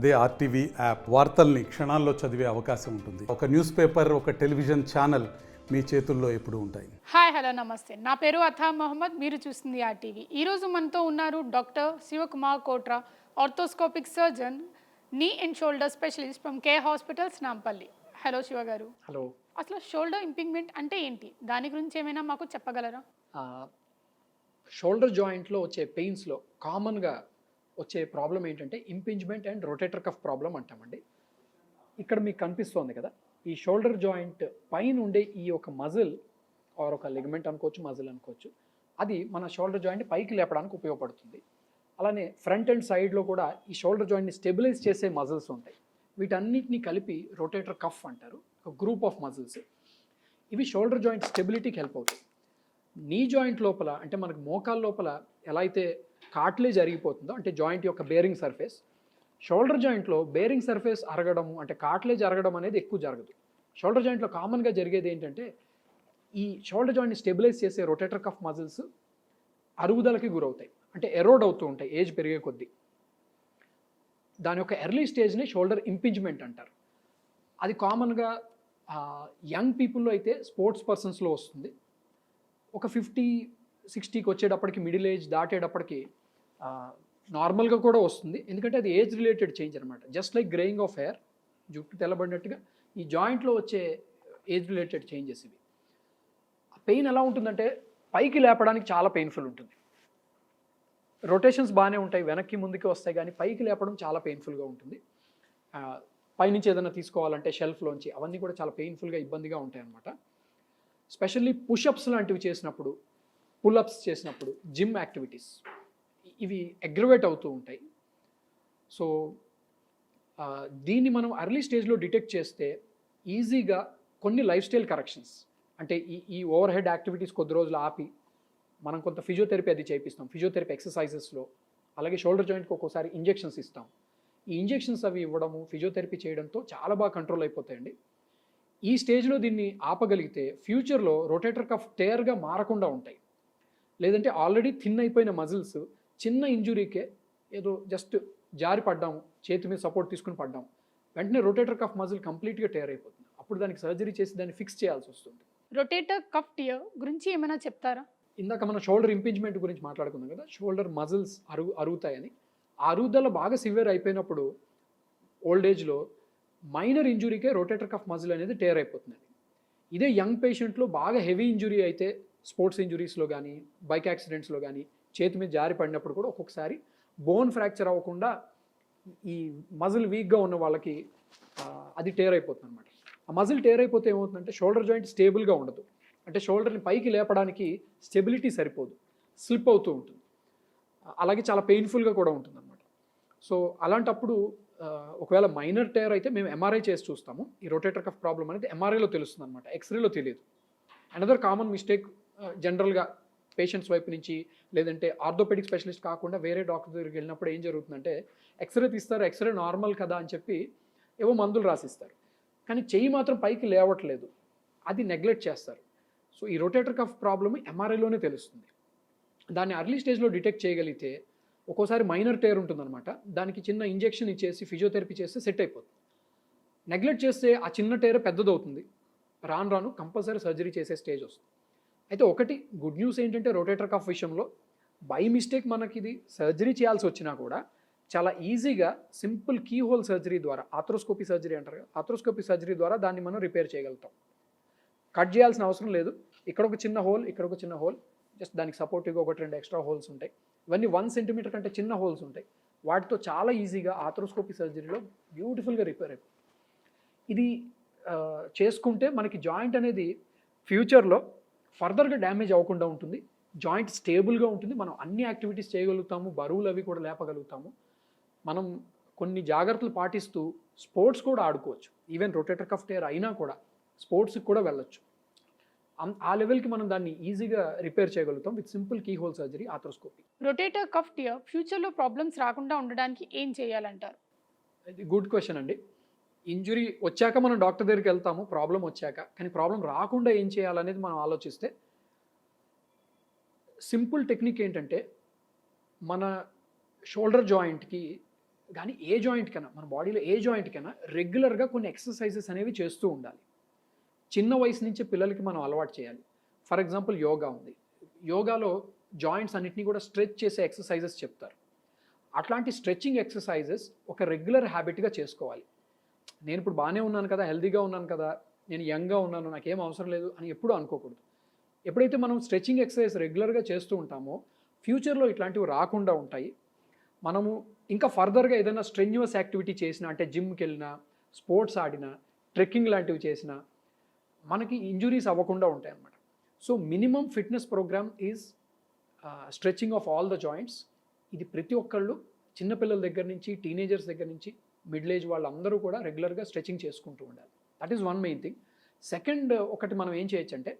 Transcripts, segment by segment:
అదే RTV app వార్తల్ని క్షణాల్లో చదివే అవకాశం ఉంటుంది. ఒక న్యూస్ పేపర్ ఒక టెలివిజన్ ఛానల్ మీ చేతుల్లో ఎప్పుడూ ఉంటాయి. హాయ్ హలో నమస్తే. నా పేరు అథా మహమ్మద్. మీరు చూస్తుంది ఆ టీవీ ఈరోజు మనతో ఉన్నారు doctor Shivakumar Kotra arthroscopic surgeon knee and shoulder specialist from K hospitals Nampally. Hello Shiva garu. Hello. అసలు షోల్డర్ ఇంపింగ్మెంట్ అంటే ఏంటి? దాని గురించి ఏమైనా మాకు చెప్పగలరా? షోల్డర్ జాయింట్లో వచ్చే పెయిన్స్లో కామన్గా వచ్చే ప్రాబ్లం ఏంటంటే impingement and rotator cuff problem అంటామండి. ఇక్కడ మీకు కనిపిస్తోంది కదా ఈ షోల్డర్ జాయింట్ పైన ఉండే ఈ ఒక మజిల్ ఆర్ ఒక లెగ్మెంట్ అనుకోవచ్చు మజిల్ అనుకోవచ్చు అది మన షోల్డర్ జాయింట్ పైకి లేపడానికి ఉపయోగపడుతుంది. అలానే ఫ్రంట్ అండ్ సైడ్లో కూడా ఈ షోల్డర్ జాయింట్ని స్టెబిలైజ్ చేసే మజిల్స్ ఉంటాయి. వీటన్నిటిని కలిపి రొటేటర్ కఫ్ అంటారు ఒక గ్రూప్ ఆఫ్ మజిల్స్ ఇవి షోల్డర్ జాయింట్ స్టెబిలిటీకి హెల్ప్ అవుతాయి. నీ జాయింట్ లోపల అంటే మనకు మోకాల లోపల ఎలా అయితే కాట్లేజ్ అరిగిపోతుందో అంటే జాయింట్ యొక్క బేరింగ్ సర్ఫేస్ షోల్డర్ జాయింట్లో బేరింగ్ సర్ఫేస్ అరగడము అంటే కాట్లేజ్ అరగడం అనేది ఎక్కువ జరగదు. షోల్డర్ జాయింట్లో కామన్గా జరిగేది ఏంటంటే ఈ షోల్డర్ జాయింట్ని స్టెబిలైజ్ చేసే రొటేటర్ కఫ్ మజిల్స్ అరుగుదలకి గురవుతాయి. అంటే ఎరోడ్ అవుతూ ఉంటాయి ఏజ్ పెరిగే కొద్దీ. దాని యొక్క ఎర్లీ స్టేజ్ని షోల్డర్ ఇంపింజ్మెంట్ అంటారు. అది కామన్గా యంగ్ పీపుల్లో అయితే స్పోర్ట్స్ పర్సన్స్లో వస్తుంది. ఒక ఫిఫ్టీ సిక్స్టీకి వచ్చేటప్పటికి మిడిల్ ఏజ్ దాటేటప్పటికి నార్మల్గా కూడా వస్తుంది. ఎందుకంటే అది ఏజ్ రిలేటెడ్ చేంజ్ అనమాట just like greying of hair జుట్టు తెల్లబడినట్టుగా ఈ జాయింట్లో వచ్చే ఏజ్ రిలేటెడ్ చేంజెస్ ఇవి. పెయిన్ ఎలా ఉంటుందంటే పైకి లేపడానికి చాలా పెయిన్ఫుల్ ఉంటుంది. రొటేషన్స్ బాగానే ఉంటాయి వెనక్కి ముందుకి వస్తాయి కానీ పైకి లేపడం చాలా పెయిన్ఫుల్గా ఉంటుంది. పైనుంచి ఏదైనా తీసుకోవాలంటే షెల్ఫ్లోంచి అవన్నీ కూడా చాలా పెయిన్ఫుల్గా ఇబ్బందిగా ఉంటాయి అన్నమాట స్పెషల్లీ పుషప్స్ లాంటివి చేసినప్పుడు పుల్అప్స్ చేసినప్పుడు జిమ్ యాక్టివిటీస్ ఇవి అగ్రవేట్ అవుతూ ఉంటాయి. సో దీన్ని మనం అర్లీ స్టేజ్లో డిటెక్ట్ చేస్తే ఈజీగా కొన్ని లైఫ్ స్టైల్ కరెక్షన్స్ అంటే ఈ ఈ ఓవర్ హెడ్ యాక్టివిటీస్ కొద్ది రోజులు ఆపి మనం కొంత ఫిజియోథెరపీ అది చేపిస్తాం ఫిజియోథెరపీ ఎక్సర్సైజెస్లో అలాగే షోల్డర్ జాయింట్కి ఒక్కోసారి ఇంజెక్షన్స్ ఇస్తాం. ఈ ఇంజెక్షన్స్ అవి ఇవ్వడము ఫిజియోథెరపీ చేయడంతో చాలా బాగా కంట్రోల్ అయిపోతాయండి. ఈ స్టేజ్లో దీన్ని ఆపగలిగితే ఫ్యూచర్లో రొటేటర్ కఫ్ టేర్గా మారకుండా ఉంటాయి. లేదంటే ఆల్రెడీ థిన్ అయిపోయిన మజిల్స్ చిన్న ఇంజురీకే ఏదో జస్ట్ జారి పడ్డాము చేతి మీద సపోర్ట్ తీసుకుని పడ్డాము. వెంటనే రొటేటర్ కఫ్ మజిల్ కంప్లీట్గా టేర్ అయిపోతుంది. అప్పుడు దానికి సర్జరీ చేసి దాన్ని ఫిక్స్ చేయాల్సి వస్తుంది. రొటేటర్ కఫ్ టియర్ గురించి ఏమైనా చెప్తారా? ఇందాక మనం షోల్డర్ ఇంపింజ్మెంట్ గురించి మాట్లాడుకున్నాం కదా షోల్డర్ మజిల్స్ అరుగు అరుగుతాయని. ఆ అరుగుదల బాగా సివియర్ అయిపోయినప్పుడు ఓల్డ్ ఏజ్లో మైనర్ ఇంజురీకే రొటేటర్ కఫ్ మజిల్ అనేది టేర్ అయిపోతుంది. ఇదే యంగ్ పేషెంట్లో బాగా హెవీ ఇంజురీ అయితే స్పోర్ట్స్ ఇంజురీస్లో కానీ బైక్ యాక్సిడెంట్స్లో కానీ చేతి మీద జారి పడినప్పుడు కూడా ఒక్కొక్కసారి బోన్ ఫ్రాక్చర్ అవ్వకుండా ఈ మజిల్ వీక్గా ఉన్న వాళ్ళకి అది టేర్ అయిపోతుంది అనమాట ఆ మజిల్ టేర్ అయిపోతే ఏమవుతుందంటే షోల్డర్ జాయింట్ స్టేబుల్గా ఉండదు. అంటే షోల్డర్ని పైకి లేపడానికి స్టెబిలిటీ సరిపోదు. స్లిప్ అవుతూ ఉంటుంది. అలాగే చాలా పెయిన్ఫుల్గా కూడా ఉంటుంది అనమాట సో అలాంటప్పుడు ఒకవేళ మైనర్ టైర్ అయితే మేము ఎంఆర్ఐ చేసి చూస్తాము. ఈ రొటేటర్ కఫ్ ప్రాబ్లం అనేది ఎంఆర్ఐలో తెలుస్తుంది అనమాట ఎక్స్రేలో తెలియదు. అనదర్ కామన్ మిస్టేక్ జనరల్గా పేషెంట్స్ వైపు నుంచి లేదంటే ఆర్థోపెడిక్ స్పెషలిస్ట్ కాకుండా వేరే డాక్టర్ దగ్గరికి వెళ్ళినప్పుడు ఏం జరుగుతుందంటే ఎక్స్రే తీస్తారు ఎక్స్రే నార్మల్ కదా అని చెప్పి ఏవో మందులు రాసిస్తారు. కానీ చెయ్యి మాత్రం పైకి లేవట్లేదు. అది నెగ్లెక్ట్ చేస్తారు. సో ఈ రొటేటర్ కఫ్ ప్రాబ్లమ్ ఎంఆర్ఐలోనే తెలుస్తుంది. దాన్ని అర్లీ స్టేజ్లో డిటెక్ట్ చేయగలిగితే ఒక్కోసారి మైనర్ టేర్ ఉంటుందన్నమాట. దానికి చిన్న ఇంజెక్షన్ ఇచ్చేసి ఫిజియోథెరపీ చేస్తే సెట్ అయిపోతుంది. నెగ్లెక్ట్ చేస్తే ఆ చిన్న టేర్ పెద్దదవుతుంది. రాను రాను కంపల్సరీ సర్జరీ చేసే స్టేజ్ వస్తుంది. అయితే ఒకటి గుడ్ న్యూస్ ఏంటంటే రొటేటర్ కఫ్ విషయంలో బై మిస్టేక్ మనకి ఇది సర్జరీ చేయాల్సి వచ్చినా కూడా చాలా ఈజీగా సింపుల్ కీ హోల్ సర్జరీ ద్వారా ఆథ్రోస్కోపీ సర్జరీ అంటారు కదా ఆథ్రోస్కోపీ సర్జరీ ద్వారా దాన్ని మనం రిపేర్ చేయగలుగుతాం. కట్ చేయాల్సిన అవసరం లేదు. ఇక్కడ ఒక చిన్న హోల్ ఇక్కడ ఒక చిన్న హోల్ జస్ట్ దానికి సపోర్టివ్గా ఒకటి రెండు ఎక్స్ట్రా హోల్స్ ఉంటాయి. ఇవన్నీ వన్ సెంటీమీటర్ కంటే చిన్న హోల్స్ ఉంటాయి. వాటితో చాలా ఈజీగా ఆథ్రోస్కోపీ సర్జరీలో బ్యూటిఫుల్గా రిపేర్ అయిపోతుంది. ఇది చేసుకుంటే మనకి జాయింట్ అనేది ఫ్యూచర్లో ఫర్దర్గా డ్యామేజ్ అవ్వకుండా ఉంటుంది. జాయింట్ స్టేబుల్గా ఉంటుంది. మనం అన్ని యాక్టివిటీస్ చేయగలుగుతాము. బరువులు అవి కూడా లేపగలుగుతాము. మనం కొన్ని జాగ్రత్తలు పాటిస్తూ స్పోర్ట్స్ కూడా ఆడుకోవచ్చు. ఈవెన్ రొటేటర్ కఫ్ టేర్ అయినా కూడా స్పోర్ట్స్కి కూడా వెళ్ళొచ్చు. ఆ లెవెల్కి మనం దాన్ని ఈజీగా రిపేర్ చేయగలుగుతాం with simple keyhole surgery arthroscopy. Rotator cuff tear ఫ్యూచర్లో ప్రాబ్లమ్స్ రాకుండా ఉండడానికి ఏం చేయాలంటారు? ఇది గుడ్ క్వశ్చన్ అండి. ఇంజురీ వచ్చాక మనం డాక్టర్ దగ్గరికి వెళ్తాము ప్రాబ్లం వచ్చాక. కానీ ప్రాబ్లం రాకుండా ఏం చేయాలనేది మనం ఆలోచిస్తే సింపుల్ టెక్నిక్ ఏంటంటే మన షోల్డర్ జాయింట్కి కానీ ఏ జాయింట్కైనా మన బాడీలో ఏ జాయింట్కైనా రెగ్యులర్గా కొన్ని ఎక్సర్సైజెస్ అనేవి చేస్తూ ఉండాలి. చిన్న వయసు నుంచే పిల్లలకి మనం అలవాటు చేయాలి. ఫర్ ఎగ్జాంపుల్ యోగా ఉంది. యోగాలో జాయింట్స్ అన్నిటినీ కూడా స్ట్రెచ్ చేసే ఎక్సర్సైజెస్ చెప్తారు. అట్లాంటి స్ట్రెచ్చింగ్ ఎక్సర్సైజెస్ ఒక రెగ్యులర్ హ్యాబిట్గా చేసుకోవాలి. నేను ఇప్పుడు బాగానే ఉన్నాను కదా హెల్దీగా ఉన్నాను కదా నేను యంగ్గా ఉన్నాను నాకేం అవసరం లేదు అని ఎప్పుడూ అనుకోకూడదు. ఎప్పుడైతే మనం స్ట్రెచ్చింగ్ ఎక్సర్సైజ్ రెగ్యులర్గా చేస్తూ ఉంటామో ఫ్యూచర్లో ఇట్లాంటివి రాకుండా ఉంటాయి. మనము ఇంకా ఫర్దర్గా ఏదైనా స్ట్రెన్యువస్ యాక్టివిటీ చేసినా అంటే జిమ్కి వెళ్ళినా స్పోర్ట్స్ ఆడినా ట్రెక్కింగ్ లాంటివి చేసినా మనకి ఇంజురీస్ అవ్వకుండా ఉంటాయి అన్నమాట so minimum fitness program is stretching of all the joints. ఇది ప్రతి ఒక్కళ్ళు చిన్నపిల్లల దగ్గర నుంచి టీనేజర్స్ దగ్గర నుంచి మిడిల్ ఏజ్ వాళ్ళందరూ కూడా రెగ్యులర్గా స్ట్రెచింగ్ చేసుకుంటూ ఉండాలి. That is one main thing second ఒకటి మనం ఏం చేయొచ్చు అంటే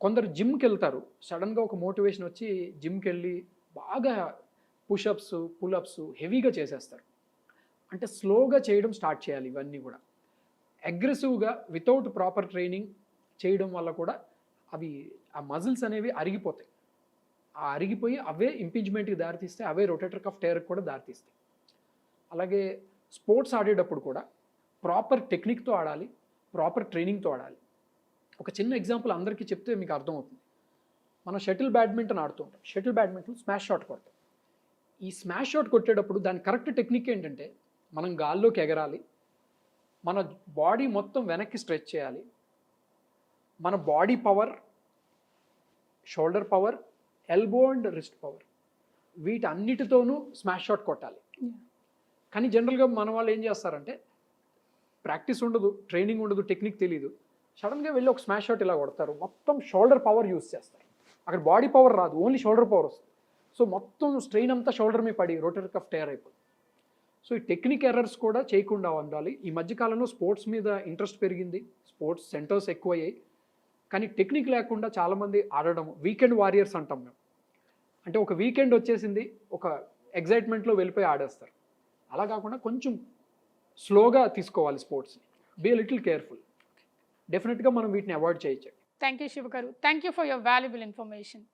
కొందరు జిమ్కి వెళ్తారు సడన్గా ఒక మోటివేషన్ వచ్చి జిమ్కి వెళ్ళి బాగా పుషప్స్ పులప్స్ హెవీగా చేసేస్తారు. అంటే స్లోగా చేయడం స్టార్ట్ చేయాలి ఇవన్నీ కూడా. అగ్రెసివ్గా వితౌట్ ప్రాపర్ ట్రైనింగ్ చేయడం వల్ల కూడా అవి ఆ మజిల్స్ అనేవి అరిగిపోతాయి. ఆ అరిగిపోయి అవే ఇంపీచ్మెంట్కి దారితీస్తే అవే రొటేటర్ కఫ్ టైర్కి కూడా దారితీస్తాయి. అలాగే స్పోర్ట్స్ ఆడేటప్పుడు కూడా ప్రాపర్ టెక్నిక్తో ఆడాలి ప్రాపర్ ట్రైనింగ్తో ఆడాలి. ఒక చిన్న ఎగ్జాంపుల్ అందరికీ చెప్తే మీకు అర్థమవుతుంది. మనం షటిల్ బ్యాడ్మింటన్ ఆడుతూ ఉంటాం. షటిల్ బ్యాడ్మింటన్ స్మాష్ షాట్ కొడతాం. ఈ స్మాష్ షాట్ కొట్టేటప్పుడు దాని కరెక్ట్ టెక్నిక్ ఏంటంటే మనం గాల్లోకి ఎగరాలి మన బాడీ మొత్తం వెనక్కి స్ట్రెచ్ చేయాలి మన body power shoulder power elbow and wrist power వీటన్నిటితోనూ smash shot కొట్టాలి. కానీ జనరల్గా మన వాళ్ళు ఏం చేస్తారంటే ప్రాక్టీస్ ఉండదు ట్రైనింగ్ ఉండదు టెక్నిక్ తెలియదు సడన్గా వెళ్ళి ఒక స్మాష్ షాట్ ఇలా కొడతారు. మొత్తం షోల్డర్ పవర్ యూస్ చేస్తారు. అక్కడ బాడీ పవర్ రాదు ఓన్లీ షోల్డర్ పవర్ వస్తుంది. సో మొత్తం స్ట్రెయిన్ అంతా షోల్డర్ మీద పడి రోటర్ కఫ్ టైర్ అయిపోతుంది సో ఈ టెక్నిక్ ఎర్రర్స్ కూడా చేయకుండా ఉండాలి. ఈ మధ్యకాలంలో స్పోర్ట్స్ మీద ఇంట్రెస్ట్ పెరిగింది. స్పోర్ట్స్ సెంటర్స్ ఎక్కువయ్యాయి. కానీ టెక్నిక్ లేకుండా చాలామంది ఆడడం వీకెండ్ వారియర్స్ అంటాం మేము. అంటే ఒక వీకెండ్ వచ్చేసింది ఒక ఎగ్జైట్మెంట్లో వెళ్ళిపోయి ఆడేస్తారు. అలా కాకుండా కొంచెం స్లోగా తీసుకోవాలి స్పోర్ట్స్ని బీ లిటిల్ కేర్ఫుల్. డెఫినెట్గా మనం వీటిని అవాయిడ్ చేయొచ్చు. Thank you Shiva garu. Thank you for your valuable information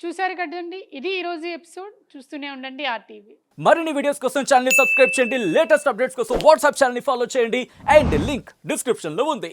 చూసారు కదండి? ఇది ఈరోజు ఎపిసోడ్. చూస్తూనే ఉండండి ఆర్టీవీ మరిన్ని వీడియోస్ కోసం ఛానల్ సబ్స్క్రైబ్ చేయండి. లేటెస్ట్ అప్డేట్స్ కోసం వాట్సాప్ ఛానల్ ఫాలో చేయండి. అండ్ లింక్ డిస్క్రిప్షన్లో ఉంది.